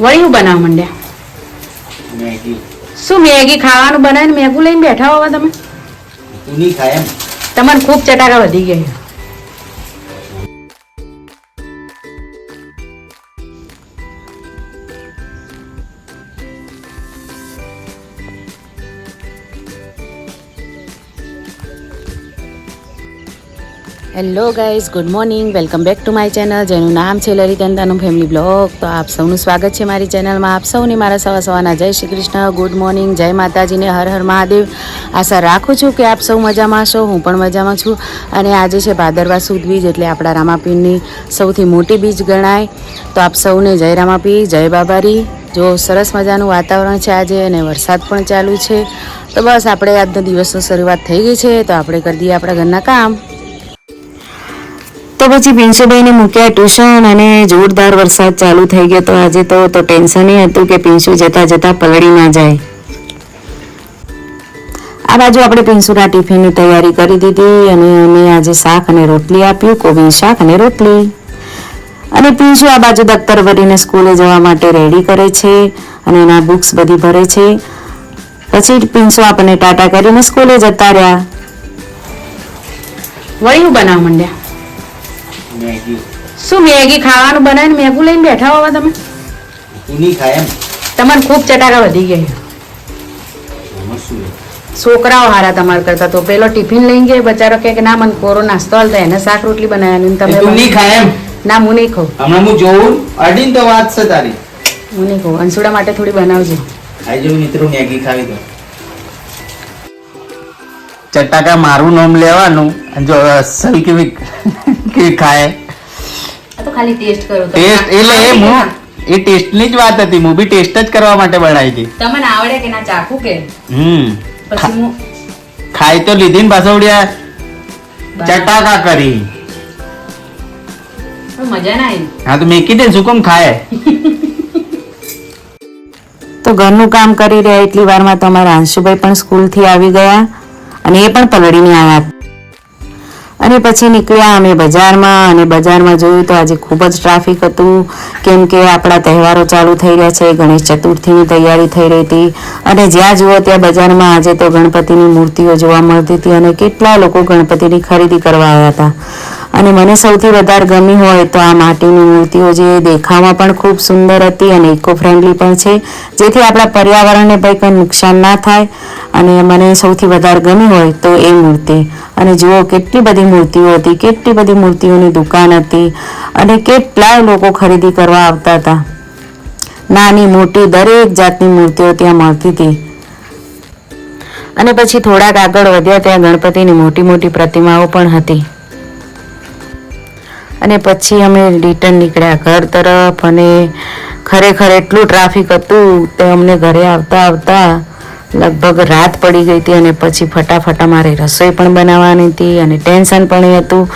વળી હું બનાવવા માંડ્યા શું મેગી ખાવાનું બનાવીને મેગું લઈને બેઠા હોવા તમે? નહીં ખાય એમ. તમારે ખૂબ ચટાકા વધી ગયા hello guys good morning welcome back to my channel જેનું નામ છે લલિતંદાનું ફેમિલી બ્લોગ તો આપ સૌનું સ્વાગત છે મારી ચેનલમાં આપ સૌને મારા સવા સવાના જય શ્રી કૃષ્ણ. ગુડ મોર્નિંગ જય માતાજીને હર હર મહાદેવ. આશા રાખું છું કે આપ સૌ મજામાં છો હું પણ મજામાં છું. અને આજે છે ભાદરવા સુદ બીજ એટલે આપણા રામાપીરની સૌથી મોટી બીજ ગણાય. તો આપ સૌને જય રામાપી, જય બાબારી. જો સરસ મજાનું વાતાવરણ છે આજે અને વરસાદ પણ ચાલુ છે. તો બસ, આપણે આજના દિવસની શરૂઆત થઈ ગઈ છે. તો આપણે કરી દઈએ આપણા ઘરના કામ. તો પછી પિન્શુભાઈને મૂક્યા ટ્યુશન અને જોરદાર વરસાદ ચાલુ થઈ ગયો તો આજે તો તો ટેન્શન હતું કે પિન્શુ જતા જતા પલળી ના જાય. આ બાજુ આપણે પિન્શુના ટિફિનની તૈયારી કરી દીધી અને અમે આજે શાક અને રોટલી આપ્યું કોબી શાક અને રોટલી. અને પિન્શુ આ બાજુ દફતર ભરીને સ્કૂલે જવા માટે રેડી કરે છે અને એના બુક્સ બધી ભરે છે. પછી પિન્શુ આપણને ટાટા કરીને સ્કૂલે જતા રહ્યા. વળી હું બનાવવા માંડ્યા? મેગી. શું મેગી ખાવાનું બનાવીને મેગું લઈને બેઠા હોવા તમે? ઉની ખાય એમ. તમારે ખૂબ ચટાકા વધી ગયા? છોકરાઓ હારા તમારે કરતા તો પેલો ટિફિન લઈ ગયો બચારો કે ના મને કોરો નાસ્તો હાલતો એને શાક રોટલી બનાવવાની તમે તું નહીં ખાય એમ? ના હું નહીં ખાઉં. હમણાં હું જોઉં અડીને તો વાત છે તારી. હું નહીં ખાઉં. અંસુડા માટે થોડી બનાવજો. આઈ જો મિત્રો મેગી ખાવી દો ચટાકા મારું નામ લેવાનું જો અસલ કેવી ખાય? તો ખાલી ટેસ્ટ કરો ટેસ્ટ એટલે એ હું. એ ટેસ્ટની જ વાત હતી. હું બી ટેસ્ટ જ કરવા માટે બનાવી હતી. તમને આવડે કે ના ચાખું કે? હમ. પછી હું ખાઈ તો લીધી ને પાછવડ્યા ચટાકા કરી. મજા ના આવી. હા તો મેકી દે ને શું કેમ ખાય? તો ઘરનું કામ કરી રહ્યા એટલી વારમાં તો અમારા અંશુભાઈ પણ સ્કૂલથી આવી ગયા અને એ પણ પલળીને આવ્યા અને પછી નીકળ્યા અમે બજારમાં અને બજારમાં જોયું તો આજે ખૂબ જ ટ્રાફિક હતું. કેમ કે આપણા તહેવારો ચાલુ થઈ રહ્યા છે, ગણેશ ચતુર્થીની તૈયારી થઈ રહી હતી. અને જ્યાં જુઓ ત્યાં બજારમાં આજે તો ગણપતિની મૂર્તિઓ જોવા મળતી હતી અને કેટલા લોકો ગણપતિની ખરીદી કરવા આવ્યા હતા. અને મને સૌથી વધારે ગમી હોય તો આ માટીની મૂર્તિઓ જે દેખાવમાં પણ ખૂબ સુંદર હતી અને ઇકો ફ્રેન્ડલી પણ છે. જેથી આપણા પર્યાવરણને ભાઈ કંઈ નુકસાન ના થાય અને મને સૌથી વધારે ગમી હોય તો એ મૂર્તિ. અને જુઓ કેટલી બધી મૂર્તિઓ હતી, કેટલી બધી મૂર્તિઓની દુકાન હતી અને કેટલાય લોકો ખરીદી કરવા આવતા હતા. નાની મોટી દરેક જાતની મૂર્તિઓ ત્યાં મળતી હતી. અને પછી થોડાક આગળ વધ્યા ત્યાં ગણપતિની મોટી મોટી પ્રતિમાઓ પણ હતી. અને પછી અમે રિટર્ન નીકળ્યા ઘર તરફ અને ખરેખર એટલું ટ્રાફિક હતું તે અમને ઘરે આવતા આવતા લગભગ રાત પડી ગઈ હતી અને પછી ફટાફટ અમારે રસોઈ પણ બનાવવાની હતી અને ટેન્શન પણ એ હતું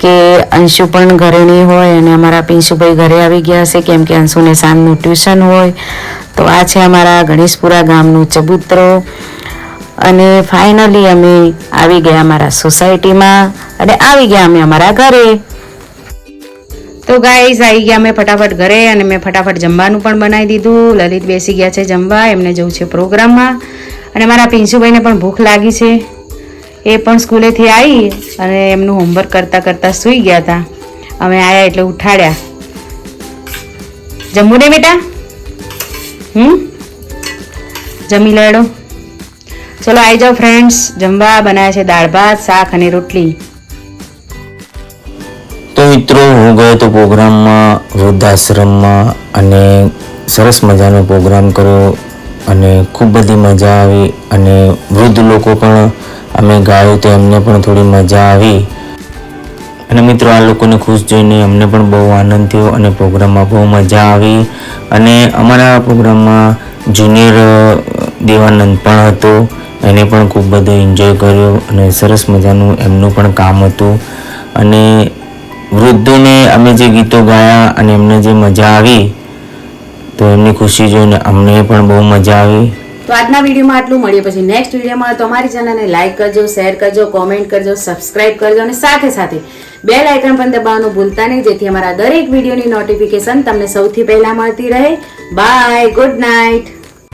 કે અંશુ પણ ઘરે હોય અને અમારા પિંશુભાઈ ઘરે આવી ગયા હશે કેમ કે અંશુને સાંજનું ટ્યુશન હોય. તો આ છે અમારા ગણેશપુરા ગામનું ચબૂતરો. અને ફાઇનલી અમે આવી ગયા અમારા સોસાયટીમાં અને આવી ગયા અમે અમારા ઘરે. તો ગાઈઝ આવી ગયા મેં ફટાફટ ઘરે અને મેં ફટાફટ જમવાનું પણ બનાવી દીધું. લલિત બેસી ગયા છે જમવા, એમને જવું છે પ્રોગ્રામમાં. અને મારા પિંશુભાઈને પણ ભૂખ લાગી છે. એ પણ સ્કૂલેથી આવી અને એમનું હોમવર્ક કરતાં કરતાં સૂઈ ગયા હતા અમે આવ્યા એટલે ઉઠાડ્યા. જમવું ને બેટા? હમ? જમી લેડો. ચલો આવી જાઓ ફ્રેન્ડ્સ જમવા બનાવ્યા છે દાળ ભાત, શાક અને રોટલી. તો મિત્રો, હું ગયો તો પ્રોગ્રામમાં, વૃદ્ધાશ્રમમાં અને સરસ મજાનો પ્રોગ્રામ કર્યો અને ખૂબ બધી મજા આવી અને વૃદ્ધ લોકો પણ અમે ગાયું તો એમને પણ થોડી મજા આવી. અને મિત્રો, આ લોકોને ખુશ જોઈને અમને પણ બહુ આનંદ થયો અને પ્રોગ્રામમાં બહુ મજા આવી. અને અમારા પ્રોગ્રામમાં જુનિયર દેવાનંદ પણ હતો. એને પણ ખૂબ બધો એન્જોય કર્યો અને સરસ મજાનું એમનું પણ કામ હતું. અને વૃદ્ધોને અમે જે ગીતો ગાયા અને એમને જે મજા આવી, તો એમની ખુશી જોઈને અમને પણ બહુ મજા આવી. તો આજના વિડીયોમાં આટલું મળીએ પછી નેક્સ્ટ વિડીયોમાં. તમારી ચેનલને લાઈક કરજો શેર કરજો કોમેન્ટ કરજો સબસ્ક્રાઇબ કરજો અને સાથે સાથે બેલ આઇકન પણ દબાવવાનું ભૂલતા નહીં, જેથી અમારા દરેક વિડીયોની નોટિફિકેશન તમને સૌથી પહેલા મળતી રહે. Bye good night